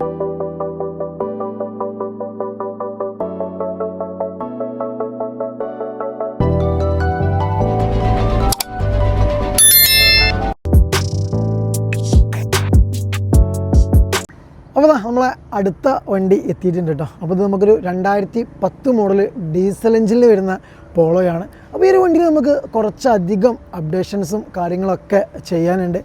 അപ്പോൾ നമ്മളെ അടുത്ത വണ്ടി എത്തിയിട്ടുണ്ട് കേട്ടോ. അപ്പോൾ ഇത് നമുക്കൊരു രണ്ടായിരത്തി പത്ത് മോഡൽ ഡീസൽ എഞ്ചിനിൽ വരുന്ന പോളോയാണ്. അപ്പോൾ ഈ ഒരു വണ്ടിയിൽ നമുക്ക് കുറച്ചധികം അപ്ഡേഷൻസും കാര്യങ്ങളൊക്കെ ചെയ്യാനുണ്ട്.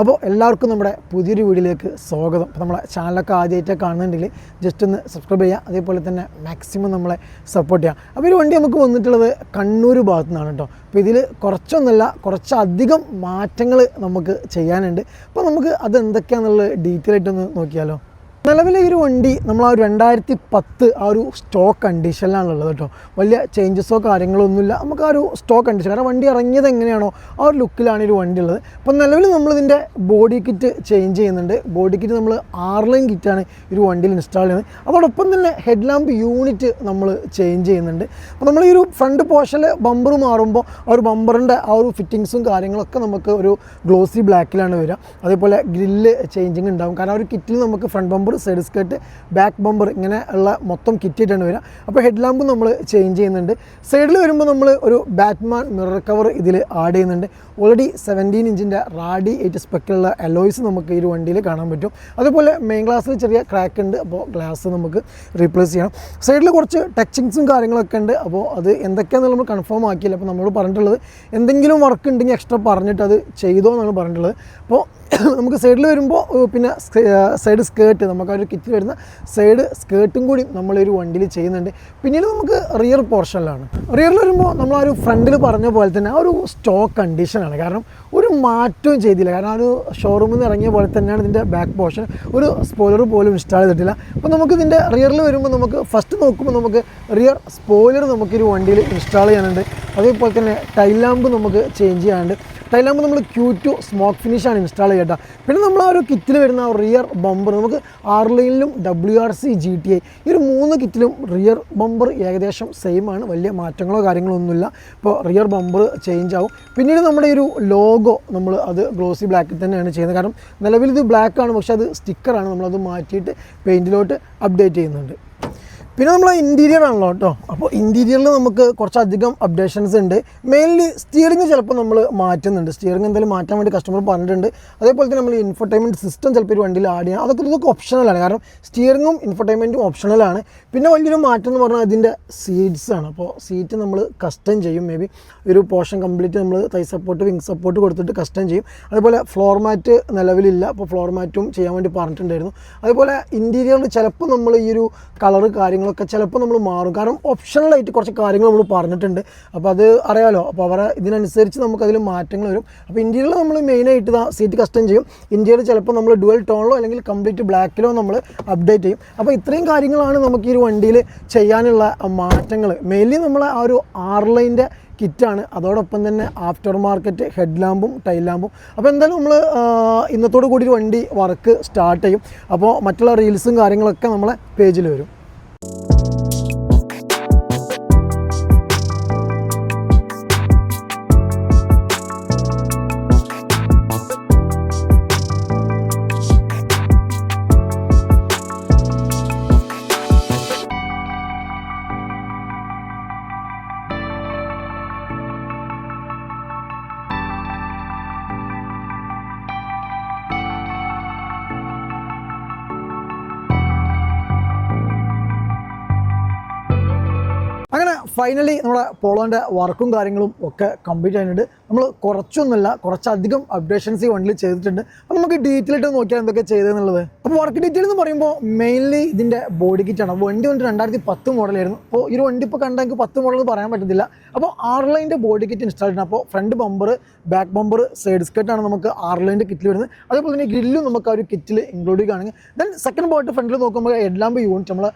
അപ്പോൾ എല്ലാവർക്കും നമ്മുടെ പുതിയൊരു വീഡിയോയിലേക്ക് സ്വാഗതം. അപ്പോൾ നമ്മളെ ചാനലൊക്കെ ആദ്യമായിട്ട് കാണുന്നുണ്ടെങ്കിൽ ജസ്റ്റ് ഒന്ന് സബ്സ്ക്രൈബ് ചെയ്യുക. അതേപോലെ തന്നെ മാക്സിമം നമ്മളെ സപ്പോർട്ട് ചെയ്യുക. അപ്പോൾ ഈ വണ്ടി നമുക്ക് വന്നിട്ടുള്ളത് കണ്ണൂർ ഭാഗത്തു നിന്നാണ് കേട്ടോ. അപ്പോൾ ഇതിൽ കുറച്ചൊന്നല്ല കുറച്ചധികം മാറ്റങ്ങൾ നമുക്ക് ചെയ്യാനുണ്ട്. അപ്പോൾ നമുക്ക് അത് എന്തൊക്കെയാണെന്നുള്ളത് ഡീറ്റെയിൽ ആയിട്ടൊന്ന് നോക്കിയാലോ. നിലവിലെ ഈ ഒരു വണ്ടി നമ്മൾ ആ ഒരു രണ്ടായിരത്തി പത്ത് ആ ഒരു സ്റ്റോക്ക് കണ്ടീഷനിലാണ് ഉള്ളത് കേട്ടോ. വലിയ ചേഞ്ചസോ കാര്യങ്ങളോ ഒന്നുമില്ല നമുക്ക് ആ ഒരു സ്റ്റോക്ക് കണ്ടീഷൻ കാരണം വണ്ടി ഇറങ്ങിയത് എങ്ങനെയാണോ ആ ഒരു ലുക്കിലാണ് ഈ ഒരു വണ്ടി ഉള്ളത്. അപ്പോൾ നിലവിൽ നമ്മളിതിന്റെ ബോഡി കിറ്റ് ചേഞ്ച് ചെയ്യുന്നുണ്ട്. ബോഡി കിറ്റ് നമ്മൾ ആർലൈൻ കിറ്റാണ് ഈ ഒരു വണ്ടിയിൽ ഇൻസ്റ്റാൾ ചെയ്യുന്നത്. അതോടൊപ്പം തന്നെ ഹെഡ് ലാമ്പ് യൂണിറ്റ് നമ്മൾ ചേഞ്ച് ചെയ്യുന്നുണ്ട്. അപ്പോൾ നമ്മൾ ഈ ഒരു ഫ്രണ്ട് പോർഷനിൽ ബമ്പർ മാറുമ്പോൾ ആ ഒരു ബമ്പറിന്റെ ആ ഒരു ഫിറ്റിങ്സും കാര്യങ്ങളൊക്കെ നമുക്ക് ഒരു ഗ്ലോസി ബ്ലാക്കിലാണ് വരിക. അതേപോലെ ഗ്രില്ല് ചേഞ്ചിങ് ഉണ്ടാകും കാരണം ആ ഒരു കിറ്റിൽ നമുക്ക് front bumper side skirt back bumper ഇങ്ങനെ ഉള്ള മൊത്തം കിറ്റായിട്ടാണ് വരിക അപ്പോൾ ഹെഡ് ലാമ്പ് നമ്മൾ ചേഞ്ച് ചെയ്യുന്നുണ്ട്. സൈഡിൽ വരുമ്പോൾ നമ്മൾ ഒരു ബാറ്റ്മാൻ മിറർ കവർ ഇതിൽ ആഡ് ചെയ്യുന്നുണ്ട്. ഓൾറെഡി സെവന്റീൻ ഇഞ്ചിന്റെ റാഡി എയ്റ്റ് സ്പെക്കിലുള്ള അലോയ്സ് നമുക്ക് ഈ ഒരു വണ്ടിയിൽ കാണാൻ പറ്റും. അതുപോലെ മെയിൻ ഗ്ലാസ്സിൽ ചെറിയ ക്രാക്ക് ഉണ്ട്. അപ്പോൾ ഗ്ലാസ് നമുക്ക് റീപ്ലേസ് ചെയ്യണം. സൈഡിൽ കുറച്ച് ടച്ചിങ്സും കാര്യങ്ങളൊക്കെ ഉണ്ട്. അപ്പോൾ അത് എന്തൊക്കെയാണെന്ന് നമ്മൾ കൺഫേം ആക്കിയില്ല. അപ്പോൾ നമ്മളോട് പറഞ്ഞിട്ടുള്ളത് എന്തെങ്കിലും വർക്ക് ഉണ്ടെങ്കിൽ എക്സ്ട്രാ പറഞ്ഞിട്ട് അത് ചെയ്തോ എന്നാണ് പറഞ്ഞിട്ടുള്ളത്. അപ്പോൾ നമുക്ക് സൈഡിൽ വരുമ്പോൾ പിന്നെ സൈഡ് സ്കേർട്ട് നമുക്ക് ആ ഒരു കിറ്റിൽ വരുന്ന സൈഡ് സ്കേർട്ടും കൂടി നമ്മളൊരു വണ്ടിയിൽ ചെയ്യുന്നുണ്ട്. പിന്നീട് നമുക്ക് റിയർ പോർഷനിലാണ് റിയറിൽ വരുമ്പോൾ നമ്മൾ ആ ഒരു ഫ്രണ്ടിൽ പറഞ്ഞ പോലെ തന്നെ ആ ഒരു സ്റ്റോക്ക് കണ്ടീഷനാണ് കാരണം ഒരു മാറ്റവും ചെയ്തില്ല. കാരണം ആ ഒരു ഷോറൂമിൽ നിന്ന് ഇറങ്ങിയ പോലെ തന്നെയാണ് ഇതിന്റെ ബാക്ക് പോർഷൻ ഒരു സ്പോയിലർ പോലും ഇൻസ്റ്റാൾ ചെയ്തിട്ടില്ല. അപ്പോൾ നമുക്ക് ഇതിന്റെ റിയറിൽ വരുമ്പോൾ നമുക്ക് ഫസ്റ്റ് നോക്കുമ്പോൾ നമുക്ക് റിയർ സ്പോയിലർ നമുക്കൊരു വണ്ടിയിൽ ഇൻസ്റ്റാൾ ചെയ്യാനുണ്ട്. അതേപോലെ തന്നെ ടൈൽ ലാമ്പ് നമുക്ക് ചേഞ്ച് ചെയ്യാനുണ്ട്. ടൈൽ ലാമ്പ് നമ്മൾ ക്യൂ ടു സ്മോക്ക് ഫിനിഷാണ് ഇൻസ്റ്റാൾ ചെയ്യേണ്ട പിന്നെ നമ്മൾ ആ ഒരു കിറ്റിൽ വരുന്ന റിയർ ബമ്പർ നമുക്ക് R ലൈനിലും W R C G T I ഈ ഒരു മൂന്ന് കിറ്റിലും റിയർ ബമ്പർ ഏകദേശം സെയിം ആണ്. വലിയ മാറ്റങ്ങളോ കാര്യങ്ങളോ ഒന്നുമില്ല. ഇപ്പോൾ റിയർ ബമ്പർ ചേഞ്ച് ആവും. പിന്നീട് നമ്മുടെ ഒരു ലോഗോ നമ്മൾ അത് ഗ്ലോസി ബ്ലാക്കിൽ തന്നെയാണ് ചെയ്യുന്നത്. കാരണം നിലവിൽ ഇത് ബ്ലാക്ക് ആണ്. പക്ഷേ അത് സ്റ്റിക്കറാണ് നമ്മളത് മാറ്റിയിട്ട് പെയിന്റിലോട്ട് അപ്ഡേറ്റ് ചെയ്യുന്നുണ്ട്. പിന്നെ നമ്മൾ ഇന്റീരിയർ ആണല്ലോ കേട്ടോ അപ്പോൾ ഇന്റീരിയറിൽ നമുക്ക് കുറച്ചധികം അപ്ഡേഷൻസ് ഉണ്ട്. മെയിൻലി സ്റ്റിയറിംഗ് ചിലപ്പോൾ നമ്മൾ മാറ്റുന്നുണ്ട്. സ്റ്റിയറിംഗ് എന്തായാലും മാറ്റാൻ വേണ്ടി കസ്റ്റമർ പറഞ്ഞിട്ടുണ്ട്. അതേപോലെ തന്നെ നമ്മൾ ഇൻഫർടൈൻമെന്റ് സിസ്റ്റം ചിലപ്പോൾ ഒരു വണ്ടിയിൽ ആഡ് ചെയ്യാം. അതൊക്കെ ഇതൊക്കെ ഓപ്ഷണലാണ് കാരണം സ്റ്റിയറിങ്ങും ഇൻഫർടൈൻമെന്റും ഓപ്ഷണലാണ് പിന്നെ വലിയൊരു മാറ്റം എന്ന് പറഞ്ഞാൽ അതിന്റെ സീറ്റ്സ് ആണ്. അപ്പോൾ സീറ്റ് നമ്മൾ കസ്റ്റം ചെയ്യും. മേ ബി ഒരു പോർഷൻ കംപ്ലീറ്റ് നമ്മൾ തൈ സപ്പോർട്ട് വിങ് സപ്പോർട്ട് കൊടുത്തിട്ട് കസ്റ്റം ചെയ്യും. അതേപോലെ ഫ്ലോർ മാറ്റ് നിലവിലില്ല. അപ്പോൾ ഫ്ലോർ മാറ്റും ചെയ്യാൻ വേണ്ടി പറഞ്ഞിട്ടുണ്ടായിരുന്നു. അതേപോലെ ഇന്റീരിയറിൽ ചിലപ്പോൾ നമ്മൾ ഈ ഒരു കളർ കളറ് കാര്യങ്ങളൊക്കെ ചിലപ്പോൾ നമ്മൾ മാറും. കാരണം ഓപ്ഷണലായിട്ട് കുറച്ച് കാര്യങ്ങൾ നമ്മൾ പറഞ്ഞിട്ടുണ്ട്. അപ്പോൾ അത് അറിയാലോ. അപ്പോൾ അവരെ ഇതിനനുസരിച്ച് നമുക്കതിൽ മാറ്റങ്ങൾ വരും. അപ്പോൾ ഇന്ത്യയിൽ നമ്മൾ മെയിനായിട്ട് സീറ്റ് കസ്റ്റം ചെയ്യും. ഇന്ത്യയിൽ ചിലപ്പോൾ നമ്മൾ ഡുവൽ ടോണിലോ അല്ലെങ്കിൽ കംപ്ലീറ്റ് ബ്ലാക്കിലോ നമ്മൾ അപ്ഡേറ്റ് ചെയ്യും. അപ്പോൾ ഇത്രയും കാര്യങ്ങളാണ് നമുക്ക് ഈ ഒരു വണ്ടിയിൽ ചെയ്യാനുള്ള മാറ്റങ്ങൾ മെയിൻലി നമ്മൾ ആ ഒരു ആർലൈന്റെ കിറ്റാണ്. അതോടൊപ്പം തന്നെ ആഫ്റ്റർ മാർക്കറ്റ് ഹെഡ് ലാമ്പും ടൈൽ ലാമ്പും അപ്പോൾ എന്തായാലും നമ്മൾ ഇന്നത്തോടു കൂടി വണ്ടി വർക്ക് സ്റ്റാർട്ട് ചെയ്യും. അപ്പോൾ മറ്റുള്ള റീൽസും കാര്യങ്ങളൊക്കെ നമ്മളെ പേജിൽ വരും. ഫൈനലി നമ്മുടെ പോളോന്റെ വർക്കും കാര്യങ്ങളും ഒക്കെ കംപ്ലീറ്റ് ആയിട്ടുണ്ട്. നമ്മൾ കുറച്ചൊന്നുമല്ല കുറച്ചധികം അപ്ഡേഷൻസ് ഈ വണ്ടിയിൽ ചെയ്തിട്ടുണ്ട്. അപ്പോൾ നമുക്ക് ഡീറ്റെയിൽ ആയിട്ട് നോക്കിയാൽ എന്തൊക്കെ ചെയ്തതെന്നുള്ളത്. അപ്പോൾ വർക്ക് ഡീറ്റെയിൽ എന്ന് പറയുമ്പോൾ മെയിൻലി ഇതിന്റെ ബോഡി കിറ്റാണ് വണ്ടി വന്നിട്ട് രണ്ടായിരത്തി പത്ത് മോഡലായിരുന്നു അപ്പോൾ ഈ വണ്ടി ഇപ്പോൾ കണ്ടാൽ എനിക്ക് പത്ത് മോഡൽ പറയാൻ പറ്റത്തില്ല. അപ്പോൾ ആർലൈന്റെ ബോഡി കിറ്റ് ഇൻസ്റ്റാൾ ചെയ്യണം. അപ്പോൾ front bumper back bumper side സ്കേർട്ടാണ് നമുക്ക് ആർലൈന്റെ കിറ്റിൽ വരുന്നത്. അതേപോലെ തന്നെ ഗ്രില്ലും നമുക്ക് ആ ഒരു കിറ്റിൽ ഇൻക്ലൂഡ് ചെയ്യുകയാണെങ്കിൽ ദെൻ സെക്കൻഡ് പോയിട്ട് ഫ്രണ്ടിൽ നോക്കുമ്പോൾ ഹെഡ് ലാമ്പ് യൂണിറ്റ് നമ്മൾ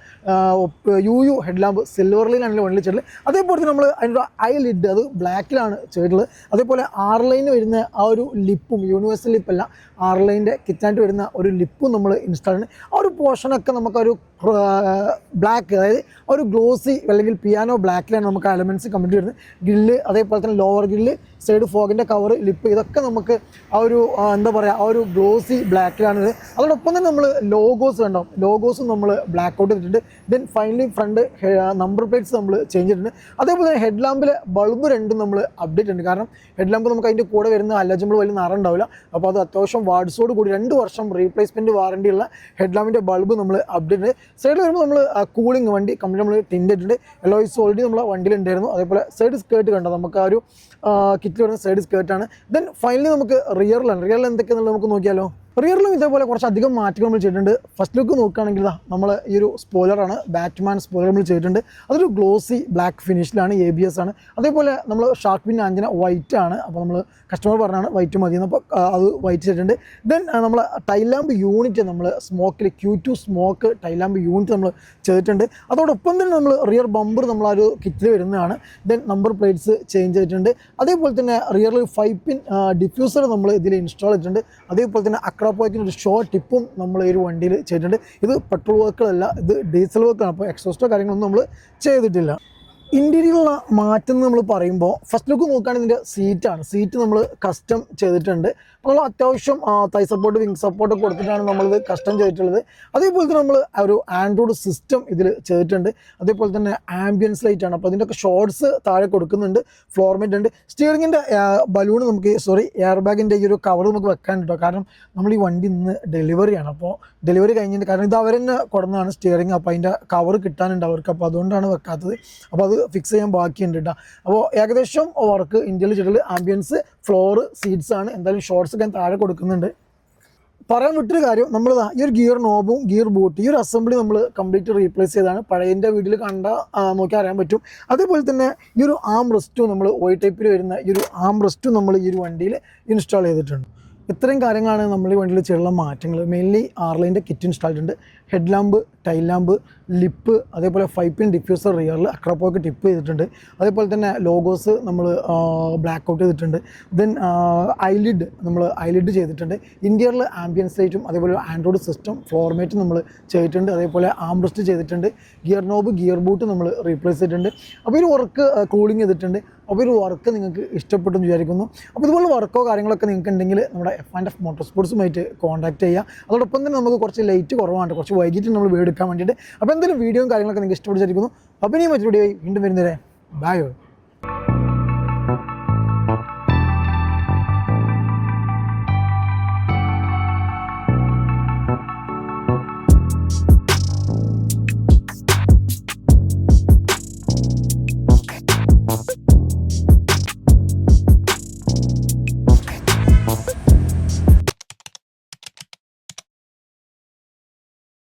യു യു ഹെഡ് ലാമ്പ് സിൽവറിലാണ് വണ്ടിയിൽ ചെയ്തിട്ടുള്ളത് അതേപോലെ തന്നെ നമ്മൾ അതിന്റെ ഐ ലിഡ് അത് ബ്ലാക്കിലാണ് ചെയ്തിട്ടുള്ളത്. അതേപോലെ ആർ ലൈനിൽ വരുന്ന ആ ഒരു ലിപ്പും യൂണിവേഴ്സൽ ലിപ്പല്ല ആർ ലൈന്റെ കിറ്റായിട്ട് വരുന്ന ഒരു ലിപ്പും നമ്മൾ ഇൻസ്റ്റാൾ ചെയ്യുന്നത് ആ ഒരു പോർഷനൊക്കെ നമുക്കൊരു ബ്ലാക്ക് അതായത് ഒരു ഗ്ലോസി അല്ലെങ്കിൽ പിയാനോ ബ്ലാക്കിലാണ് നമുക്ക് എലമെന്റ്സ് കമ്പ്ലീറ്റ് വരുന്നത്. ഗ്രില്ല് അതേപോലെ തന്നെ ലോവർ ഗ്രില്ല് സൈഡ് ഫോഗിന്റെ കവർ ലിപ്പ് ഇതൊക്കെ നമുക്ക് ആ ഒരു എന്താ പറയുക ആ ഒരു ഗ്ലോസി ബ്ലാക്കിലാണ് ഇത് അതോടൊപ്പം തന്നെ നമ്മൾ ലോഗോസ് കണ്ടോ? ലോഗോസും നമ്മൾ ബ്ലാക്ക് ഔട്ട് ചെയ്തിട്ടുണ്ട് then finally front number plates നമ്മൾ ചേഞ്ച് ചെയ്തിട്ടുണ്ട്. അതേപോലെ തന്നെ ഹെഡ് ലാമ്പിലെ ബൾബ് രണ്ടും നമ്മൾ അപ്ഡേറ്റ് ഉണ്ട്. കാരണം ഹെഡ് ലാമ്പ് നമുക്ക് അതിന്റെ കൂടെ വരുന്ന അലജബിൾ വലിയ നിറം ഉണ്ടാവില്ല. അപ്പോൾ അത് അത്യാവശ്യം വാർഡ്സോട് കൂടി രണ്ട് വർഷം റീപ്ലേസ്മെന്റ് വാറണ്ടി ഉള്ള ഹെഡ് ലാമ്പിന്റെ ബൾബ് നമ്മൾ അപ്ഡേറ്റ് സൈഡിൽ വരുമ്പോൾ നമ്മൾ കൂളിംഗ് വണ്ടി കംപ്ലീറ്റ് നമ്മൾ ടിൻഡിട്ടുണ്ട് എലോയ്സ് ഓൾറെഡി നമ്മളെ വണ്ടിയിലുണ്ടായിരുന്നു. അതേപോലെ സൈഡ് സ്കേർട്ട് കണ്ടോ? നമുക്ക് ആ ഒരു കിറ്റിൽ വരുന്ന സൈഡ് സ്കേർട്ടാണ് ദെൻ ഫൈനലി നമുക്ക് റിയറിലാണ് റിയറിൽ എന്തൊക്കെയാണെന്നുള്ളത് നമുക്ക് നോക്കിയാലോ? റിയറിലും ഇതേപോലെ കുറച്ച് അധികം മാറ്റങ്ങൾ നമ്മൾ ചെയ്തിട്ടുണ്ട്. ഫസ്റ്റ് ലുക്ക് നോക്കുകയാണെങ്കിൽ നമ്മൾ ഈ ഒരു സ്പോയിലറാണ് ബാറ്റ്മാൻ സ്പോയിലർ നമ്മൾ ചെയ്തിട്ടുണ്ട്. അതൊരു ഗ്ലോസി ബ്ലാക്ക് ഫിനിഷിലാണ് എ ബി എസ് ആണ്. അതേപോലെ നമ്മൾ ഷാർക്ക് പിൻ ആഞ്ചന വൈറ്റ് ആണ്. അപ്പോൾ നമ്മൾ കസ്റ്റമർ പറഞ്ഞാണ് വൈറ്റ് മതി അപ്പോൾ അത് വൈറ്റ് ചെയ്തിട്ടുണ്ട്. ദെൻ നമ്മൾ ടൈലാമ്പ് യൂണിറ്റ് നമ്മൾ സ്മോക്കിൽ Q two smoke tail lamp unit നമ്മൾ ചെയ്തിട്ടുണ്ട്. അതോടൊപ്പം തന്നെ നമ്മൾ റിയർ ബമ്പർ നമ്മൾ ആ ഒരു കിറ്റിൽ വരുന്നതാണ്. ദെൻ നമ്പർ പ്ലേറ്റ്സ് ചേഞ്ച് ചെയ്തിട്ടുണ്ട്. അതേപോലെ തന്നെ റിയറിൽ ഫൈവ് പിൻ ഡിഫ്യൂസർ നമ്മൾ ഇതിൽ ഇൻസ്റ്റാൾ ചെയ്തിട്ടുണ്ട്. അതേപോലെ തന്നെ അക്രാപ്പോയ്ക്കിന് ഒരു ഷോ ടിപ്പും നമ്മൾ ഈ ഒരു വണ്ടിയിൽ ചെയ്തിട്ടുണ്ട്. ഇത് പെട്രോൾ വർക്കുകളല്ല ഇത് ഡീസൽ വർക്കാണ്. അപ്പോൾ എക്സോസ്റ്റോ കാര്യങ്ങളൊന്നും നമ്മൾ ചെയ്തിട്ടില്ല. ഇന്റീരിയറുള്ള മാറ്റം നമ്മൾ പറയുമ്പോൾ ഫസ്റ്റ് ലുക്ക് നോക്കുകയാണെങ്കിൽ ഇതിന്റെ സീറ്റാണ് സീറ്റ് നമ്മൾ കസ്റ്റം ചെയ്തിട്ടുണ്ട്. അപ്പോൾ നമ്മൾ അത്യാവശ്യം തൈ സപ്പോർട്ട് വിങ് സപ്പോർട്ട് കൊടുത്തിട്ടാണ് നമ്മളിത് കസ്റ്റം ചെയ്തിട്ടുള്ളത്. അതേപോലെ തന്നെ നമ്മൾ ഒരു ആൻഡ്രോയിഡ് സിസ്റ്റം ഇതിൽ ചെയ്തിട്ടുണ്ട്. അതേപോലെ തന്നെ ആംബിയൻസ് ലൈറ്റ് ആണ്. അപ്പോൾ അതിന്റെയൊക്കെ ഷോർട്സ് താഴെ കൊടുക്കുന്നുണ്ട്. ഫ്ലോർമെറ്റ് ഉണ്ട്. സ്റ്റിയറിങ്ങിന്റെ ബലൂൺ നമുക്ക് സോറി എയർ ബാഗിന്റെ ഈ ഒരു കവർ നമുക്ക് വെക്കാൻ കേട്ടോ കാരണം നമ്മൾ ഈ വണ്ടി ഇന്ന് ഡെലിവറിയാണ് അപ്പോൾ ഡെലിവറി കഴിഞ്ഞിട്ട് കാരണം ഇത് അവർ തന്നെ കൊടുന്നതാണ് സ്റ്റിയറിങ് അപ്പോൾ അതിന്റെ കവർ കിട്ടാനുണ്ട് അവർക്ക്. അപ്പോൾ അതുകൊണ്ടാണ് വെക്കാത്തത്. അപ്പോൾ അത് ഫിക്സ് ചെയ്യാൻ ബാക്കിയുണ്ട് കേട്ടോ അപ്പോൾ ഏകദേശം വർക്ക് ഇന്ത്യയിൽ ചെയ്തിട്ടുള്ള ആംബിയൻസ് ഫ്ലോർ സീറ്റ്സ് ആണ്. എന്തായാലും ഷോർട്സ് ഒക്കെ താഴെ കൊടുക്കുന്നുണ്ട്. പറയാൻ വിട്ടൊരു കാര്യം നമ്മൾ ഈ ഒരു ഗിയർ നോബും ഗിയർ ബോട്ട് ഈ ഒരു അസംബ്ലി നമ്മൾ കംപ്ലീറ്റ് റീപ്ലേസ് ചെയ്താണ് പഴയന്റെ വീട്ടിൽ കണ്ട നോക്കി അറിയാൻ പറ്റും. അതേപോലെ തന്നെ ഈ ഒരു ആം റെസ്റ്റും നമ്മൾ ഒ ടൈപ്പിൽ വരുന്ന ഈ ഒരു ആം റെസ്റ്റും നമ്മൾ ഈ ഒരു വണ്ടിയിൽ ഇൻസ്റ്റാൾ ചെയ്തിട്ടുണ്ട്. ഇത്രയും കാര്യങ്ങളാണ് നമ്മൾ ഈ വണ്ടിയിൽ ചെയ്യാനുള്ള മാറ്റങ്ങൾ മെയിൻലി ആർലൈന്റെ കിറ്റ് ഇൻസ്റ്റാൾ ചെയ്തിട്ടുണ്ട് head lamp tail lamp lip അതേപോലെ ഫൈവ് പിൻ ഡിഫ്യൂസർ റിയറിൽ അക്രപ്പോക്ക് ടിപ്പ് ചെയ്തിട്ടുണ്ട്. അതേപോലെ തന്നെ ലോഗോസ് നമ്മൾ ബ്ലാക്ക് ഔട്ട് ചെയ്തിട്ടുണ്ട്. ദെൻ ഐലിഡ് നമ്മൾ ഐലിഡ് ചെയ്തിട്ടുണ്ട്. ഇന്റീരിയറിൽ ആംബിയൻസ് ലൈറ്റും അതേപോലെ ആൻഡ്രോയിഡ് സിസ്റ്റം ഫ്ലോർമേറ്റും നമ്മൾ ചെയ്തിട്ടുണ്ട്. അതേപോലെ ആംബ്രസ്റ്റ് ചെയ്തിട്ടുണ്ട്. ഗിയർ നോബ് ഗിയർ ബൂട്ട് നമ്മൾ റീപ്ലേസ് ചെയ്തിട്ടുണ്ട്. അപ്പോൾ ഒരു വർക്ക് കൂളിംഗ് ചെയ്തിട്ടുണ്ട്. അപ്പോൾ ഒരു വർക്ക് നിങ്ങൾക്ക് ഇഷ്ടപ്പെട്ടെന്ന് വിചാരിക്കുന്നു. അപ്പോൾ ഇതുപോലെ വർക്കോ കാര്യങ്ങളൊക്കെ നിങ്ങൾക്ക് ഉണ്ടെങ്കിൽ നമ്മുടെ എഫ് ആൻഡ് എഫ് മോട്ടോർ സ്പോർട്സുമായിട്ട് കോൺടാക്ട് ചെയ്യുക അതോടൊപ്പം തന്നെ നമുക്ക് കുറച്ച് ലൈറ്റ് കുറവാണ്. കുറച്ച് വൈകിട്ട് നമ്മൾ വീട് എടുക്കാൻ വേണ്ടിയിട്ട് അപ്പോൾ എന്തെങ്കിലും വീഡിയോയും കാര്യങ്ങളൊക്കെ നിങ്ങൾക്ക് ഇഷ്ടപ്പെട്ടിരിക്കുന്നു. അപ്പോൾ ഇനി മറ്റൊരു വീണ്ടും വരുന്നതേ ബൈ